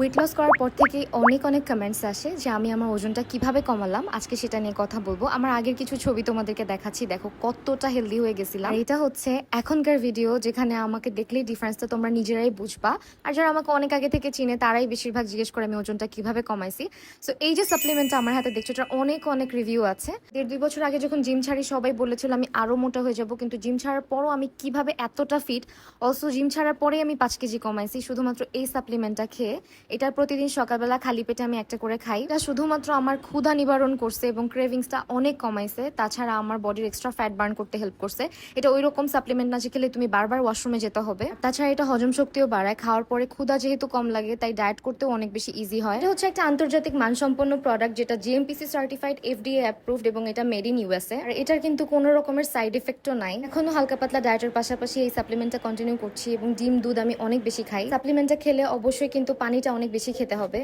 Weight loss করার পর থেকেই অনেক অনেক কমেন্টস আসে যে আমি আমার ওজনটা কীভাবে কমালাম? আজকে সেটা নিয়ে কথা বলব। আমার আগের কিছু ছবি তোমাদেরকে দেখাচ্ছি। দেখো কতটা হেলদি হয়ে গেছিলাম। এটা হচ্ছে এখনকার ভিডিও যেখানে আমাকে দেখলেই ডিফারেন্সটা তোমরা নিজেরাই বুঝবা। আর যারা আমাকে অনেক আগে থেকে চিনে, তারাই বেশিরভাগ জিজ্ঞেস করে আমি ওজনটা কীভাবে কমাইছি। সো এই যে সাপ্লিমেন্টটা আমার হাতে দেখছ এটা অনেক অনেক রিভিউ আছে। দেড়, দুই বছর আগে যখন জিম ছাড়ি, সবাই বলেছিল আমি আরও মোটা হয়ে যাব, কিন্তু জিম ছাড়ার পরও আমি কীভাবে এতটা ফিট অলসো জিম ছাড়ার পরেই আমি পাঁচ কেজি কমাইছি। শুধুমাত্র এই সাপ্লিমেন্টটা খেয়ে এটা প্রতিদিন সকালবেলা খালি পেটে আমি একটা করে খাই। এটা শুধুমাত্র আমার ক্ষুধা নিবারণ করছে এবং ক্রেভিংসটা অনেক কমাইছে। তাছাড়া আমার বডির এক্সট্রা ফ্যাট বার্ন করতে হেল্প করছে। এটা ওই রকম সাপ্লিমেন্ট না যে খেলে তুমি বারবার ওয়াশরুমে যেতে হবে। তাছাড়া এটা হজম শক্তিও বাড়ায়। খাওয়ার পরে ক্ষুধা যেহেতু কম লাগে, তাই ডায়েট করতেও অনেক বেশি ইজি হয়। এটা হচ্ছে একটা আন্তর্জাতিক মানসম্পন্ন প্রোডাক্ট যেটা জিএমপিসি সার্টিফাইড এফডিএ অ্যাপ্রুভড এবং এটা মেড ইন ইউএসএ আর এটার কিন্তু কোনো রকমের সাইড এফেক্টও নাই। এখনও হালকা পাতলা ডায়েটের পাশাপাশি এই সাপ্লিমেন্টটা কন্টিনিউ করছি এবং ডিম, দুধ আমি অনেক বেশি খাই। সাপ্লিমেন্টটা খেলে অবশ্যই কিন্তু পানিটা অনেক বেশি খেতে হবে।